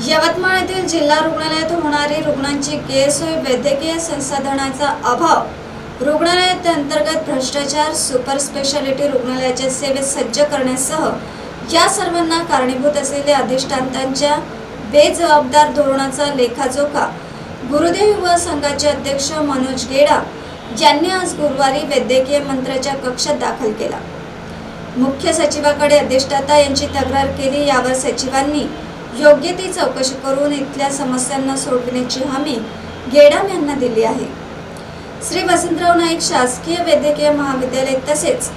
यवतमाळ येथील जिल्हा रुग्णालयात होणारी रुग्णांची गैरसोय वैद्यकीय संसाधनाचा अभाव. रुग्णालयात अंतर्गत भ्रष्टाचार सुपर स्पेशालिटी रुग्णालयाच्या सेवेत सज्ज करण्यासह या सर्वांना कारणीभूत असलेल्या अधिष्ठांतांच्या बेजबाबदार धोरणाचा लेखाजोखा. गुरुदेव युवा संघाचे अध्यक्ष मनोज गेडा यांनी आज गुरुवारी वैद्यकीय मंत्र्याच्या कक्षात दाखल केला. मुख्य सचिवाकडे अधिष्ठाता यांची तक्रार केली यावर सचिवांनी योग्य ती चौकशी करून इथल्या समस्यांना सोडविण्याची हमी गेडाम यांना दिली आहे. श्री वसंतराव नाईक शासकीय वैद्यकीय महाविद्यालय तसेच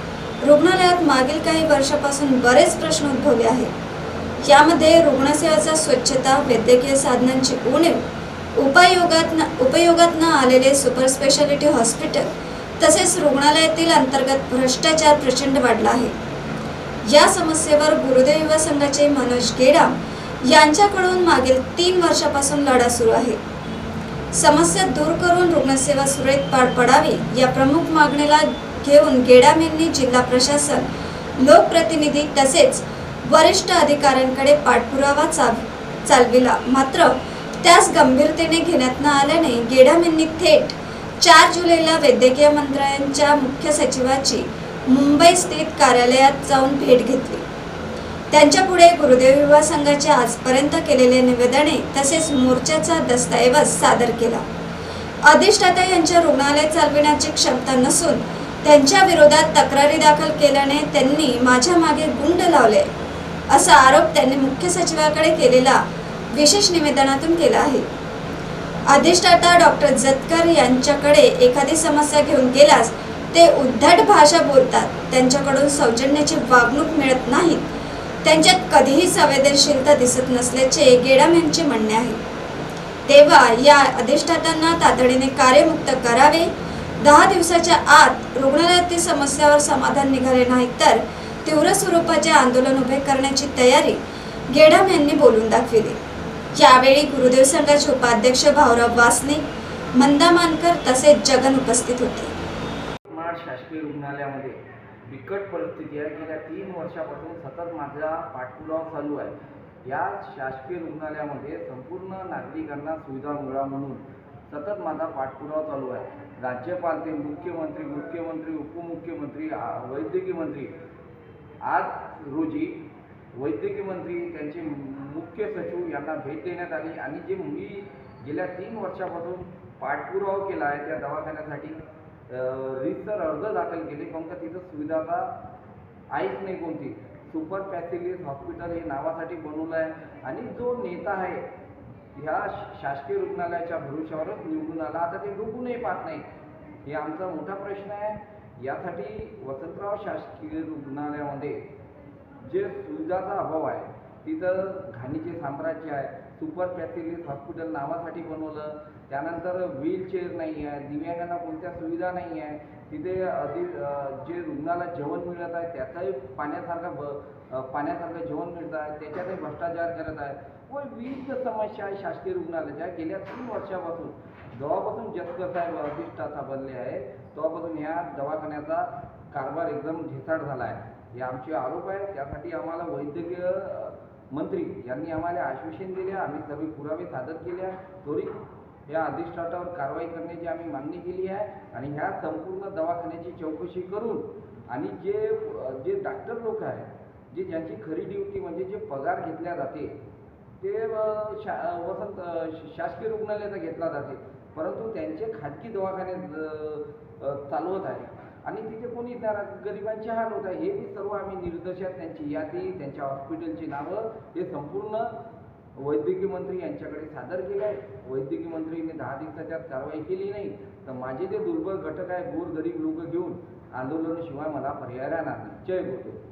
रुग्णालयात मागील काही वर्षापासून बरेच प्रश्न उद्भवले आहेत. यामध्ये रुग्णसेवेचा स्वच्छता वैद्यकीय साधनांची उणीव उपयोगात न उपयोगात न आलेले सुपर स्पेशालिटी हॉस्पिटल तसेच रुग्णालयातील अंतर्गत भ्रष्टाचार प्रचंड वाढला आहे. या समस्येवर गुरुदेव युवा संघाचे मनोज गेडाम यांच्याकडून मागील तीन वर्षापासून लढा सुरू आहे. समस्या दूर करून रुग्णसेवा सुरळीत पार पडावी या प्रमुख मागणीला घेऊन गेडामेंनी जिल्हा प्रशासन लोकप्रतिनिधी तसेच वरिष्ठ अधिकाऱ्यांकडे पाठपुरावा चाल चालविला. मात्र त्यास गंभीरतेने घेण्यात न आल्याने गेडाम यांनी थेट चार जुलैला वैद्यकीय मंत्र्यांच्या मुख्य सचिवाची मुंबई स्थित कार्यालयात जाऊन भेट घेतली. त्यांच्या पुढे गुरुदेव युवा संघाचे आजपर्यंत केलेले निवेदने तसेच मोर्चाचा दस्तऐवज सादर केला. अधिष्ठाता यांच्या रुग्णालय चालविण्याची क्षमता नसून त्यांच्या विरोधात तक्रारी दाखल केल्याने त्यांनी माझ्या मागे गुंड लावले असा आरोप त्यांनी मुख्य सचिवाकडे केलेला विशेष निवेदनातून केला आहे. अधिष्ठाता डॉक्टर जतकर यांच्याकडे एखादी समस्या घेऊन गेल्यास ते उद्धट भाषा बोलतात. त्यांच्याकडून सौजन्याची वागणूक मिळत नाहीत. त्यांच्यात कधीही संवेदनशीलता दिसत नसल्याचे गेडाम यांचे म्हणणे आहे. तेव्हा या अधिष्ठातांना तातडीने कार्यमुक्त करावे. दहा दिवसाच्या आत रुग्णालयातील समस्यावर समाधान निघाले नाही तर तीव्र स्वरूपाचे आंदोलन उभे करण्याची तयारी गेडाम यांनी बोलून दाखविली. यावेळी गुरुदेव संघाचे उपाध्यक्ष भाऊराव वासने मंदा मानकर तसेच जगन उपस्थित होते. शासकीय रुग्णालयामध्ये बिकट परिस्थिती आहे. गेल्या तीन वर्षापासून सतत माझा पाठपुरावा चालू आहे. या शासकीय रुग्णालयामध्ये संपूर्ण नागरिकांना सुविधा मिळा म्हणून सतत माझा पाठपुरावा चालू आहे. राज्यपाल ते मुख्यमंत्री मुख्यमंत्री उपमुख्यमंत्री वैद्यकीय मंत्री. आज रोजी वैद्यकीय मंत्री त्यांचे मुख्य सचिव यांना भेट देण्यात आली आणि जे मी गेल्या तीन वर्षापासून पाठपुरावा केला आहे त्या दवाखान्यासाठी रितसर अर्ज दाखल केले. काऊन का तिथं सुविधा आता आहेच नाही कोणती. सुपर फॅसिलिटीज हॉस्पिटल हे नावासाठी बनवलं आहे. आणि जो नेता आहे ह्या शासकीय रुग्णालयाच्या भरोश्यावरच निवडून आला. आता ते डुबूनही पाहत नाही. हे आमचा मोठा प्रश्न आहे. यासाठी वसंतराव शासकीय रुग्णालयामध्ये जे सुविधाचा अभाव आहे तिथं घाणीचे साम्राज्य आहे. सुपर फॅसिलिटीज हॉस्पिटल नावासाठी बनवलं. त्यानंतर व्हीलचेअर नाही आहे दिव्यांगांना कोणत्या सुविधा नाही आहे तिथे अधि जे रुग्णाला जेवण मिळत आहे त्याचाही पाण्यासारखं ब पाण्यासारखं जेवण मिळत आहे त्याच्यातही भ्रष्टाचार करत आहे. व विविध समस्या आहे शासकीय रुग्णालयाच्या गेल्या तीन वर्षापासून जेव्हापासून जतकर साहेब अधिष्ठाता बनले आहे तेव्हापासून ह्या दवाखान्याचा कारभार एकदम ढिसाळ झाला आहे. हे आमचे आरोप आहे त्यासाठी आम्हाला वैद्यकीय मंत्री यांनी आम्हाला आश्वासन दिले आम्ही सर्व पुरावे सादर केले आहे त्वरित या अधिष्ठातावर कारवाई करण्याची आम्ही मागणी केली आहे आणि ह्या संपूर्ण दवाखान्याची चौकशी करून आणि जे जे डॉक्टर लोक आहे जे ज्यांची खरी ड्युटी म्हणजे जे पगार घेतल्या जाते ते शा वसंत श- शासकीय रुग्णालयाचा घेतला जाते. परंतु त्यांचे खाजगी दवाखाने चालवत आहे. आणि तिथे कोणी त्या गरिबांचे हाल होत आहे हे सर्व आम्ही निर्देशात त्यांची यादी त्यांच्या हॉस्पिटलची नावं हे संपूर्ण वैद्यकीय मंत्री यांच्याकडे सादर केलं आहे. वैद्यकीय मंत्रीने दहा दिवसाच्या कारवाई केली नाही. तर माझे जे दुर्बल घटक आहे गोर गरीब लोक घेऊन आंदोलनाशिवाय मला पर्याय राहणार नाही. जय गुरुदेव